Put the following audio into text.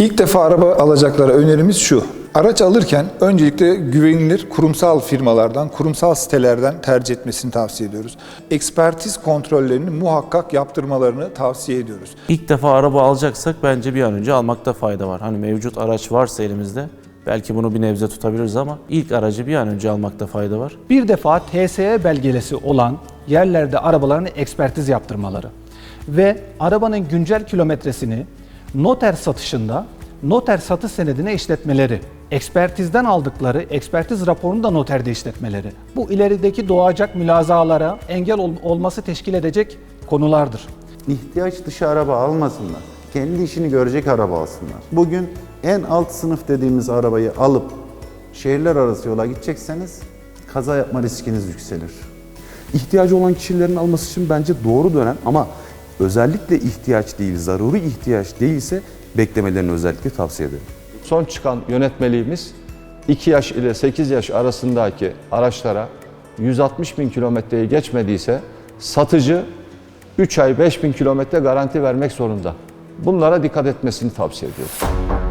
İlk defa araba alacaklara önerimiz şu. Araç alırken öncelikle güvenilir kurumsal firmalardan, kurumsal sitelerden tercih etmesini tavsiye ediyoruz. Ekspertiz kontrollerini muhakkak yaptırmalarını tavsiye ediyoruz. İlk defa araba alacaksak bence bir an önce almakta fayda var. Hani mevcut araç varsa elimizde belki bunu bir nebze tutabiliriz ama ilk aracı bir an önce almakta fayda var. Bir defa TSE belgelesi olan yerlerde arabalarını ekspertiz yaptırmaları ve arabanın güncel kilometresini noter satışında noter satış senedine işletmeleri, ekspertizden aldıkları ekspertiz raporunu da noterde işletmeleri. Bu ilerideki doğacak mülazalara engel ol- olması teşkil edecek konulardır. ihtiyaç dışı araba almasınlar. Kendi işini görecek araba alsınlar. Bugün en alt sınıf dediğimiz arabayı alıp şehirler arası yola gidecekseniz kaza yapma riskiniz yükselir. İhtiyacı olan kişilerin alması için bence doğru dönem ama özellikle ihtiyaç değil, zaruri ihtiyaç değilse beklemelerini özellikle tavsiye ederim. Son çıkan yönetmeliğimiz 2 yaş ile 8 yaş arasındaki araçlara 160 bin kilometreyi geçmediyse satıcı 3 ay 5 bin kilometre garanti vermek zorunda. Bunlara dikkat etmesini tavsiye ediyorum.